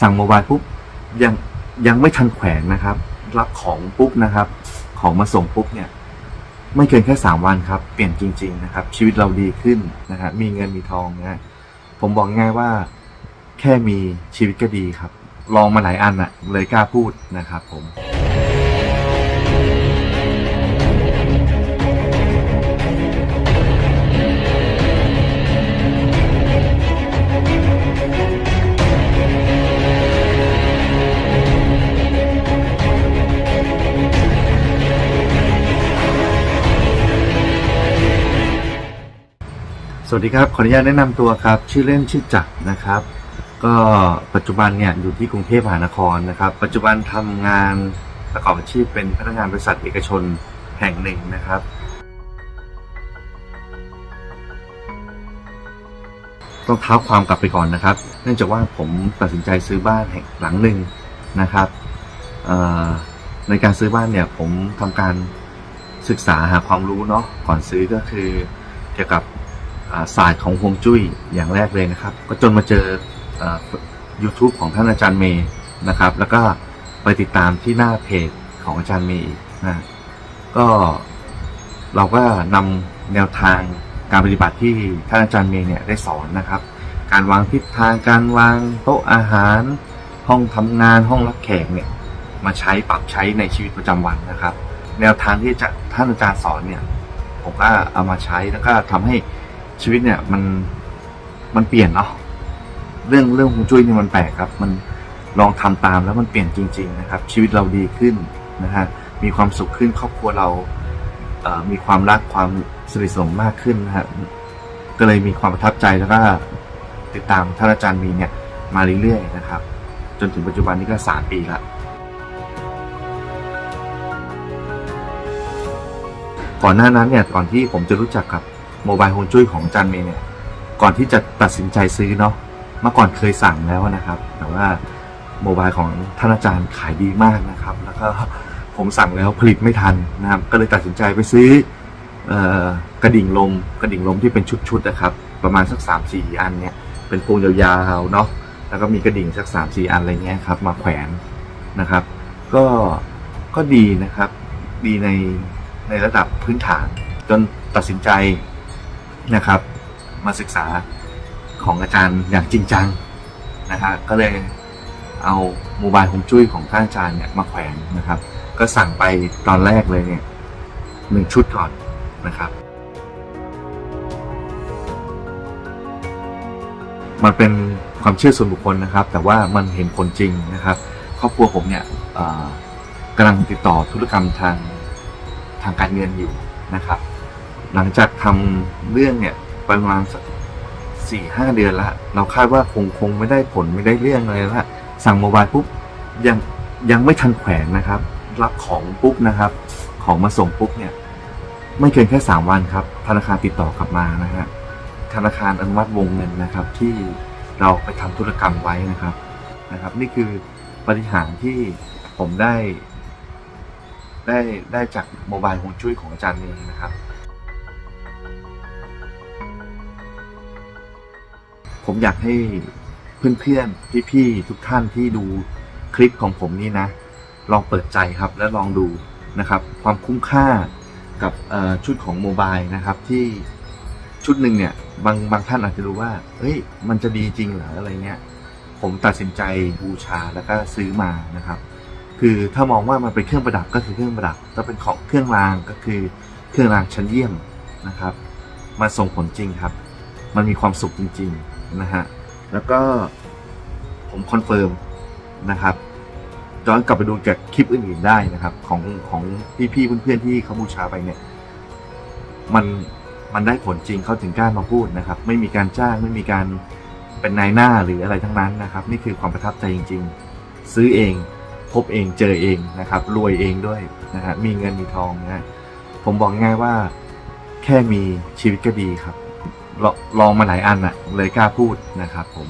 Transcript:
สั่งโมบายปุ๊บยังยังไม่ทันแขวนนะครับ รับของปุ๊บนะครับ ของมาส่งปุ๊บเนี่ย ไม่เกินแค่สามวันครับ เปลี่ยนจริง ๆ นะครับ ชีวิตเราดีขึ้นนะครับมีเงินมีทองนะฮะผมบอกง่ายว่าแค่มีชีวิตก็ดีครับ ลองมาหลายอันอะเลยกล้าพูดนะครับผม สวัสดีครับ ขออนุญาตแนะนำตัวครับ ชื่อเล่นชื่อจักรนะครับ ก็ปัจจุบันเนี่ยอยู่ที่กรุงเทพมหานครนะครับ ปัจจุบันทำงานประกอบอาชีพเป็นพนักงานบริษัทเอกชนแห่งหนึ่งนะครับ ต้องเท้าความกลับไปก่อนนะครับ เนื่องจากว่าผมตัดสินใจซื้อบ้านแห่งหลังหนึ่งนะครับในการซื้อบ้านเนี่ยผมทำการศึกษาหาความรู้เนาะก่อนซื้อก็คือเกี่ยวกับ ศาสตร์ของฮวงจุ้ยอย่างแรกเลยนะครับ ก็จนมาเจอ YouTube ของท่านอาจารย์เมย์นะครับ แล้วก็ไปติดตามที่หน้าเพจของอาจารย์เมย์อีกนะก็เราก็นำแนวทางการปฏิบัติที่ท่านอาจารย์เมย์เนี่ยได้สอนนะครับ การวางทิศทางการวางโต๊ะอาหาร ห้องทำงานห้องรับแขกเนี่ยมาใช้ปรับใช้ในชีวิตประจำวันนะครับ แนวทางที่จะท่านอาจารย์สอนเนี่ยผมก็เอามาใช้แล้วก็ทำให้ ชีวิตเนี่ยมันมันเปลี่ยนเนาะเรื่องเรื่องฮวงจุ้ยนี่มันแปลกครับ มันลองทำตามแล้วมันเปลี่ยนจริง ๆ นะครับ ชีวิตเราดีขึ้นนะฮะมีความสุขขึ้นครอบครัวเราเมีความรักความสนิทสนมมากขึ้นนะฮะก็เลยมีความประทับใจแล้วก็ติดตามท่านอาจารย์มีเนี่ยมาเรื่อยๆนะครับ จนถึงปัจจุบันนี้ก็สามปีละก่อนหน้านั้นเนี่ยก่อนที่ผมจะรู้จักกับ โมบายฮวงจุ้ยของจันเมย์เนี่ยก่อนที่จะตัดสินใจซื้อเนาะเมื่อก่อนเคยสั่งแล้วนะครับ แต่ว่าโมบายของท่านอาจารย์ขายดีมากนะครับ แล้วก็ผมสั่งแล้วผลิตไม่ทันนะครับ ก็เลยตัดสินใจไปซื้ออกระดิ่งลม กระดิ่งลมที่เป็นชุดๆนะครับ ประมาณสักสามสี่อันเนี่ย เป็นพวงยาวๆเนาะแล้วก็มีกระดิ่งสักสามสี่อันอะไรเงี้ยครับมาแขวนนะครับ ก็ก็ดีนะครับ ดีในในระดับพื้นฐาน จนตัดสินใจ นะครับ มาศึกษาของอาจารย์อย่างจริงจังนะฮะก็เลยเอาโมบายฮวงจุ้ยของท่านอาจารย์เนี่ยมาแขวนนะครับ ก็สั่งไปตอนแรกเลยเนี่ยหนึ่งชุดก่อนนะครับมันเป็นความเชื่อส่วนบุคคลนะครับ แต่ว่ามันเห็นผลจริงนะครับ ครอบครัวผมเนี่ยกำลังติดต่อธุรกรรมทางทางการเงินอยู่นะครับ หลังจากทำเรื่องเนี่ยประมาณสักสี่ห้าเดือนละเราคาดว่าคงคงไม่ได้ผลไม่ได้เรื่องอะไรละสั่งโมบายปุ๊บยังยังไม่ทันแขวนนะครับ รับของปุ๊บนะครับ ของมาส่งปุ๊บเนี่ย ไม่เกินแค่สามวันครับ ธนาคารติดต่อกลับมานะฮะธนาคารอนุมัติวงเงินนะครับ ที่เราไปทำธุรกรรมไว้นะครับนะครับ นี่คือปฏิหารที่ผมได้ ได้ได้จากโมบายฮวงจุ้ยของอาจารย์เองนะครับ ผมอยากให้เพื่อนๆ พี่ๆ ทุกท่านที่ดูคลิปของผมนี่นะ ลองเปิดใจครับและลองดูนะครับ ความคุ้มค่ากับชุดของโมบายนะครับที่ชุดหนึ่งเนี่ยบางบางท่านอาจจะรู้ว่า เฮ้ย มันจะดีจริงเหรออะไรเงี้ย ผมตัดสินใจบูชาแล้วก็ซื้อมานะครับ คือถ้ามองว่ามันเป็นเครื่องประดับก็คือเครื่องประดับถ้าเป็นของเครื่องรางก็คือเครื่องรางชั้นเยี่ยมนะครับมันส่งผลจริงครับ มันมีความสุขจริง ๆ นะฮะ แล้วก็ผมคอนเฟิร์มนะครับย้อนกลับไปดูจากคลิปอื่นๆได้นะครับ ของของพี่ๆเพื่อนๆที่เขาบูชาไปเนี่ย มันมันได้ผลจริงเขาถึงกล้ามาพูดนะครับ ไม่มีการจ้างไม่มีการเป็นนายหน้าหรืออะไรทั้งนั้นนะครับ นี่คือความประทับใจจริง ๆ ซื้อเอง พบเองเจอเองนะครับ รวยเองด้วยนะฮะมีเงินมีทองนะฮะผมบอกง่ายว่าแค่มีชีวิตก็ดีครับ ลองลองมาหลายอันอะเลยกล้าพูดนะครับผม